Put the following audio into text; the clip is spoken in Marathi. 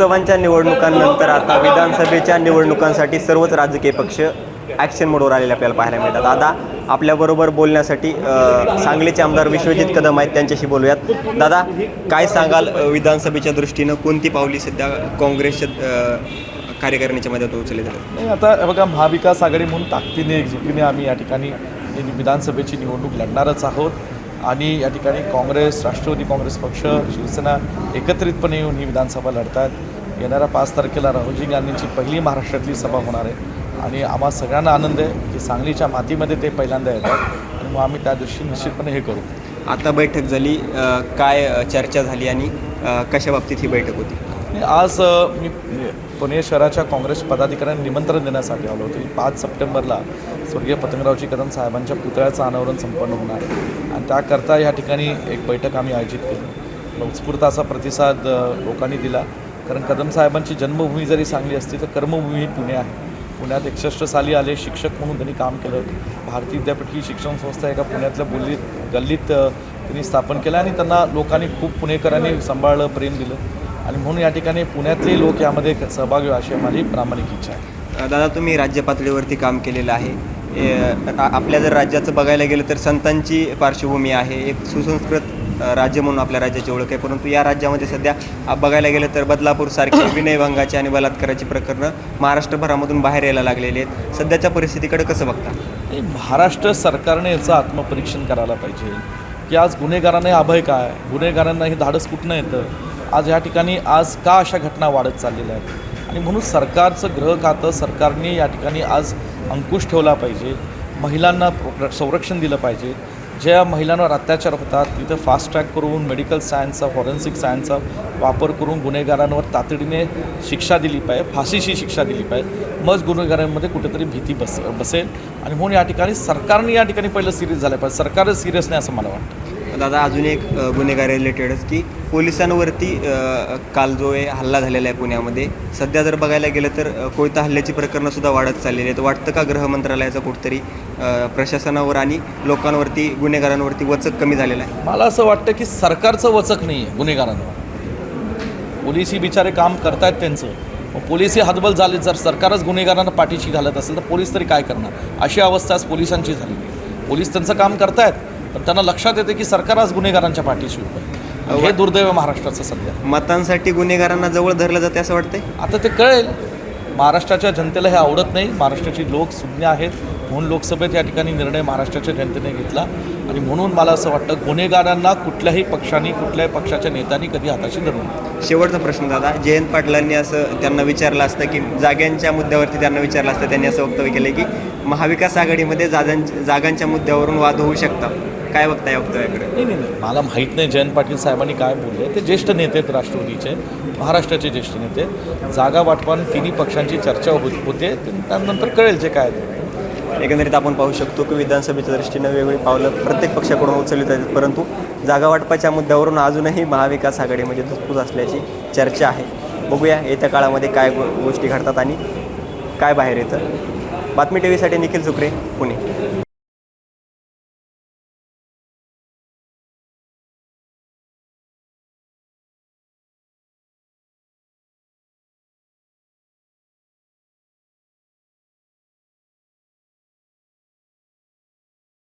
लोकसभांच्या निवडणुकांनंतर आता विधानसभेच्या निवडणुकांसाठी सर्वच राजकीय पक्ष ॲक्शन मोडवर आलेले आपल्याला पाहायला मिळतात. दादा आपल्याबरोबर बोलण्यासाठी सांगलीचे आमदार विश्वजित कदम आहेत त्यांच्याशी बोलूयात. दादा काय सांगाल विधानसभेच्या दृष्टीनं कोणती पावली सध्या काँग्रेसच्या कार्यकारिणीच्या मध्ये उचलली जाते आता बघा महाविकास आघाडी म्हणून ताकदीने एकजुटीने आम्ही या ठिकाणी विधानसभेची निवडणूक लढणारच आहोत. आणि या ठिकाणी काँग्रेस राष्ट्रवादी काँग्रेस पक्ष शिवसेना एकत्रितपणे येऊन ही विधानसभा लढतात येणाऱ्या पाच तारखेला राहुलजी गांधींची पहिली महाराष्ट्रातली सभा होणार आहे. आणि आम्हा सगळ्यांना आनंद आहे की सांगलीच्या मातीमध्ये ते पहिल्यांदा येतात. आणि मग आम्ही त्या दिवशी निश्चितपणे हे करू. आता बैठक झाली. काय चर्चा झाली आणि कशा बाबतीत ही बैठक होती? आज मी पुणे शहराच्या काँग्रेस पदाधिकाऱ्यांना निमंत्रण देण्यासाठी आलो होतो. पाच सप्टेंबरला स्वर्गीय पतंगरावजी कदम साहेबांच्या पुतळ्याचं अनावरण संपन्न होणार. आहे आणि त्याकरता या ठिकाणी एक बैठक आम्ही आयोजित केली. उत्स्फूर्त असा प्रतिसाद लोकांनी दिला. कारण कदम साहेबांची जन्मभूमी जरी सांगली असती तर कर्मभूमी ही पुणे आहे. पुण्यात एकसष्ट साली आले शिक्षक म्हणून त्यांनी काम केलं भारतीय विद्यापीठ ही शिक्षण संस्था एका पुण्यातल्या बोलीत गल्लीत त्यांनी स्थापन केलं आणि त्यांना लोकांनी खूप पुणेकरांनी सांभाळलं प्रेम दिलं. आणि म्हणून या ठिकाणी पुण्यातले लोक यामध्ये सहभागी अशी माझी प्रामाणिक इच्छा आहे. दादा तुम्ही राज्य पातळीवरती काम केलेलं आहे. आपल्या जर राज्याचं बघायला गेलं तर संतांची पार्श्वभूमी आहे. एक सुसंस्कृत राज्य म्हणून आपल्या राज्याची ओळख आहे. परंतु या राज्यामध्ये सध्या बघायला गेलं तर बदलापूरसारखे विनयभंगाची आणि बलात्काराची प्रकरणं महाराष्ट्रभरामधून बाहेर यायला लागलेली आहेत. सध्याच्या परिस्थितीकडे कसं बघता? महाराष्ट्र सरकारने याचं आत्मपरीक्षण करायला पाहिजे. की आज गुन्हेगारांना अभय काय? गुन्हेगारांना हे धाडस कुठनं येतं? आज या ठिकाणी आज का अशा घटना वाढत चाललेल्या आहेत? आणि म्हणून सरकारचं ग्रह खातं सरकारने या ठिकाणी आज अंकुश ठेवला पाहिजे. महिलांना प्रो- संरक्षण दिलं पाहिजे. ज्या महिलांवर अत्याचार होतात तिथं फास्ट ट्रॅक करून मेडिकल सायन्सचा फॉरेन्सिक सायन्सचा वापर करून गुन्हेगारांवर तातडीने शिक्षा दिली पाहिजे फाशीची शिक्षा दिली पाहिजे. मग गुन्हेगारांमध्ये कुठेतरी भीती बस बसेल. आणि म्हणून या ठिकाणी सरकारने या ठिकाणी पहिलं सिरियस झालं पाहिजे. सरकारच सिरियस नाही असं मला वाटतं. दादा अजून एक गुन्हेगार रिलेटेडच की पोलिसांवरती काल जो आहे हल्ला झालेला आहे पुण्यामध्ये सध्या जर बघायला गेलं तर कोयता हल्ल्याची प्रकरणं सुद्धा वाढत चाललेली आहेत. वाटतं का गृहमंत्रालयाचं कुठतरी प्रशासनावर आणि लोकांवरती गुन्हेगारांवरती वचक कमी झालेला आहे? मला असं वाटतं की सरकारचं वचक नाही आहे गुन्हेगारांवर. पोलीस ही बिचारे काम करतायत त्यांचं. पोलिसी पोलीस हातबल झाले जर सरकारच गुन्हेगारांना पाठीशी घालत असेल तर पोलीस तरी काय करणार? अशी अवस्था आज पोलिसांची झाली. पोलीस त्यांचं काम करतायत. पण त्यांना लक्षात येते की सरकार आज गुन्हेगारांच्या पाठीशी उभं आहे. हे दुर्दैव महाराष्ट्राचं सध्या. मतांसाठी गुन्हेगारांना जवळ धरलं जाते असं वाटतंय? आता ते कळेल. महाराष्ट्राच्या जनतेला हे आवडत नाही. महाराष्ट्राची लोक सुज्ञ आहेत. म्हणून लोकसभेत या ठिकाणी निर्णय महाराष्ट्राच्या जनतेने घेतला. आणि म्हणून मला असं वाटतं गुन्हेगारांना कुठल्याही पक्षाने कुठल्याही पक्षाच्या नेत्यांनी कधी हाताशी धरू नये. शेवटचा प्रश्न दादा जयंत पाटलांनी असं त्यांना विचारलं असतं की जागांच्या मुद्द्यावरती त्यांना विचारलं असतं त्यांनी असं वक्तव्य केलं की महाविकास आघाडीमध्ये जागांच्या मुद्द्यावरून वाद होऊ शकतात. काय बघता या वक्तव्याकडे नाही नाही नाही. मला माहीत नाही. जयंत पाटील साहेबांनी काय बोलले? ते ज्येष्ठ नेते आहेत राष्ट्रवादीचे महाराष्ट्राचे ज्येष्ठ नेते. जागा वाटपान तिन्ही पक्षांची चर्चा होत होते. त्यानंतर कळेल जे काय ते. एकंदरीत आपण पाहू शकतो की विधानसभेच्या दृष्टीनं वेगवेगळी पावलं प्रत्येक पक्षाकडून उचलली जातात. परंतु जागा वाटपाच्या मुद्द्यावरून अजूनही महाविकास आघाडीमध्ये धुसफूस असल्याची चर्चा आहे. बघूया येत्या काळामध्ये काय गो गोष्टी घडतात आणि काय बाहेर येतं. बातमी टी व्हीसाठी निखिल सुक्रे पुणे.